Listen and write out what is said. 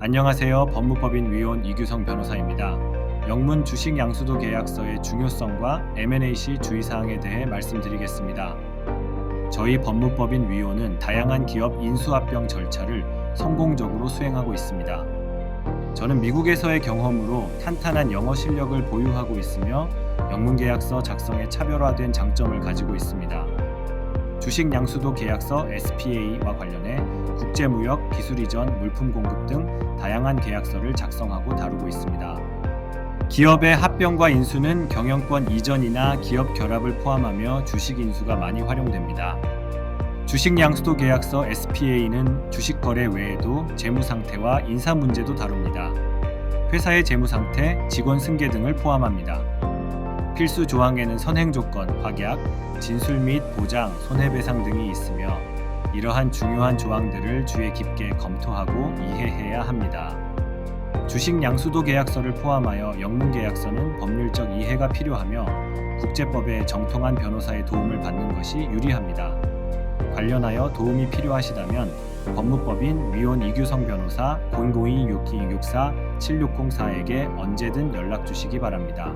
안녕하세요. 법무법인 위원 이규성 변호사입니다. 영문 주식 양수도 계약서의 중요성과 M&A 주의사항에 대해 말씀드리겠습니다. 저희 법무법인 위원은 다양한 기업 인수합병 절차를 성공적으로 수행하고 있습니다. 저는 미국에서의 경험으로 탄탄한 영어 실력을 보유하고 있으며 영문 계약서 작성에 차별화된 장점을 가지고 있습니다. 주식 양수도 계약서 SPA와 관련해 국제무역, 기술 이전, 물품 공급 등 다양한 계약서를 작성하고 다루고 있습니다. 기업의 합병과 인수는 경영권 이전이나 기업 결합을 포함하며 주식 인수가 많이 활용됩니다. 주식 양수도 계약서 SPA는 주식 거래 외에도 재무 상태와 인사 문제도 다룹니다. 회사의 재무 상태, 직원 승계 등을 포함합니다. 필수 조항에는 선행 조건, 확약, 진술 및 보장, 손해배상 등이 있으며 이러한 중요한 조항들을 주의 깊게 검토하고 이해해야 합니다. 주식 양수도 계약서를 포함하여 영문 계약서는 법률적 이해가 필요하며 국제법의 정통한 변호사의 도움을 받는 것이 유리합니다. 관련하여 도움이 필요하시다면 법무법인 위원 이규성 변호사 002-6264-7604에게 언제든 연락 주시기 바랍니다.